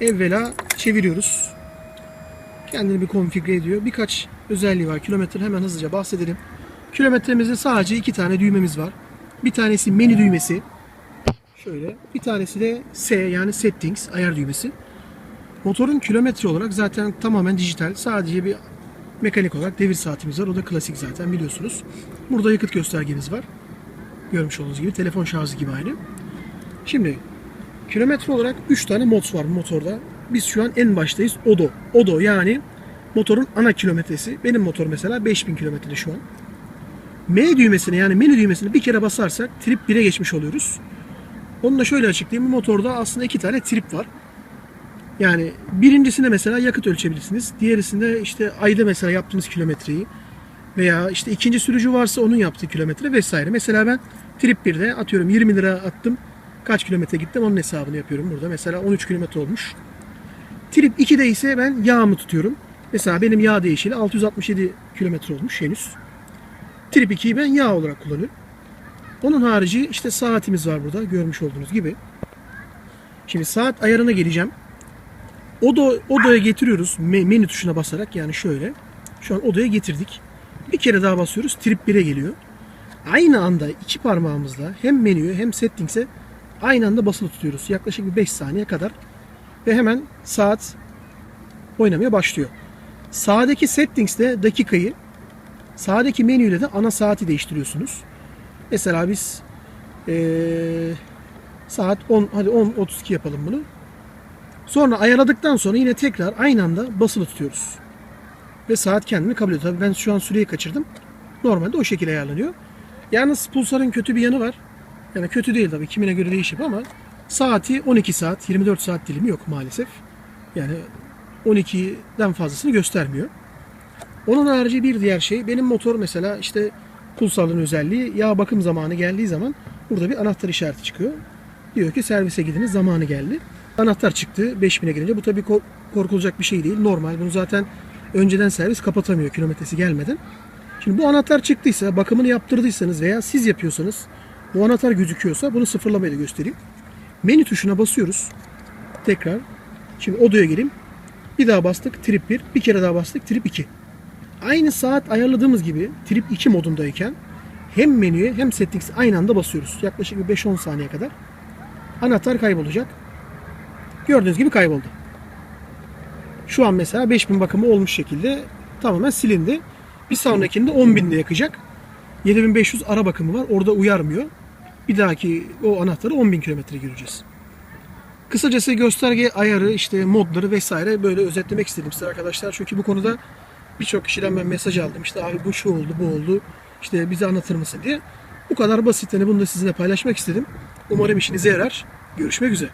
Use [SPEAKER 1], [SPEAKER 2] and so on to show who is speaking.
[SPEAKER 1] evvela çeviriyoruz. Kendini bir konfigüre ediyor. Birkaç özelliği var. Kilometre hemen hızlıca bahsedelim. Kilometremizde sadece iki tane düğmemiz var. Bir tanesi menü düğmesi. Şöyle. Bir tanesi de S yani settings ayar düğmesi. Motorun kilometre olarak zaten tamamen dijital. Sadece bir mekanik olarak devir saatimiz var. O da klasik zaten biliyorsunuz. Burada yakıt göstergemiz var. Görmüş olduğunuz gibi telefon şarjı gibi aynı. Şimdi kilometre olarak 3 tane mod var motorda. Biz şu an en baştayız. Odo. Odo yani motorun ana kilometresi. Benim motor mesela 5000 kilometrede şu an. M düğmesine yani menü düğmesine bir kere basarsak trip 1'e geçmiş oluyoruz. Onu da şöyle açıklayayım. Bu motorda aslında iki tane trip var. Yani birincisinde mesela yakıt ölçebilirsiniz. Diğerisinde işte ayda mesela yaptığınız kilometreyi veya işte ikinci sürücü varsa onun yaptığı kilometre vesaire. Mesela ben trip 1'de atıyorum 20 lira attım. Kaç kilometre gittim onun hesabını yapıyorum burada. Mesela 13 kilometre olmuş. Trip 2'de ise ben yağımı tutuyorum. Mesela benim yağ değişili 667 kilometre olmuş henüz. Trip 2'yi ben yağ olarak kullanıyorum. Onun harici işte saatimiz var burada görmüş olduğunuz gibi. Şimdi saat ayarına geleceğim. Oda, odaya getiriyoruz me- menü tuşuna basarak yani şöyle. Şu an odaya getirdik. Bir kere daha basıyoruz. Trip 1'e geliyor. Aynı anda iki parmağımızla hem menüyü hem settings'e aynı anda basılı tutuyoruz. Yaklaşık bir 5 saniye kadar. Ve hemen saat oynamaya başlıyor. Sağdaki settings'te dakikayı sağdaki menüyle de ana saati değiştiriyorsunuz. Mesela biz eee, saat 10 hadi 10.32 yapalım bunu. Sonra ayarladıktan sonra yine tekrar aynı anda basılı tutuyoruz. Ve saat kendini kabul ediyor. Tabii ben şu an süreyi kaçırdım. Normalde o şekilde ayarlanıyor. Yalnız Pulsar'ın kötü bir yanı var. Yani kötü değil tabii kimine göre değişir ama saati 12 saat, 24 saat dilimi yok maalesef. Yani 12'den fazlasını göstermiyor. Onun harici bir diğer şey benim motor mesela işte Pulsar'ın özelliği yağ bakım zamanı geldiği zaman burada bir anahtar işareti çıkıyor. Diyor ki servise gidiniz zamanı geldi. Anahtar çıktı 5000'e gelince. Bu tabii ko- korkulacak bir şey değil. Normal. Bunu zaten önceden servis kapatamıyor kilometresi gelmeden. Şimdi bu anahtar çıktıysa, bakımını yaptırdıysanız veya siz yapıyorsanız bu anahtar gözüküyorsa bunu sıfırlamayı da göstereyim. Menü tuşuna basıyoruz. Tekrar. Şimdi odaya gireyim. Bir daha bastık trip 1. Bir kere daha bastık trip 2. Aynı saat ayarladığımız gibi trip 2 modundayken hem menüye hem settings aynı anda basıyoruz. Yaklaşık bir 5-10 saniye kadar. Anahtar kaybolacak. Gördüğünüz gibi kayboldu. Şu an mesela 5000 bakımı olmuş şekilde tamamen silindi. Bir sonrakinde 10.000'de yakacak. 7500 ara bakımı var. Orada uyarmıyor. Bir dahaki o anahtarı 10.000 kilometre gireceğiz. Kısacası gösterge ayarı, işte modları vesaire böyle özetlemek istedim size arkadaşlar. Çünkü bu konuda birçok kişiden ben mesaj aldım. İşte abi bu şu oldu, bu oldu. İşte bize anlatır mısın diye. Bu kadar basit. Hani bunu da sizinle paylaşmak istedim. Umarım işinize yarar. Görüşmek üzere.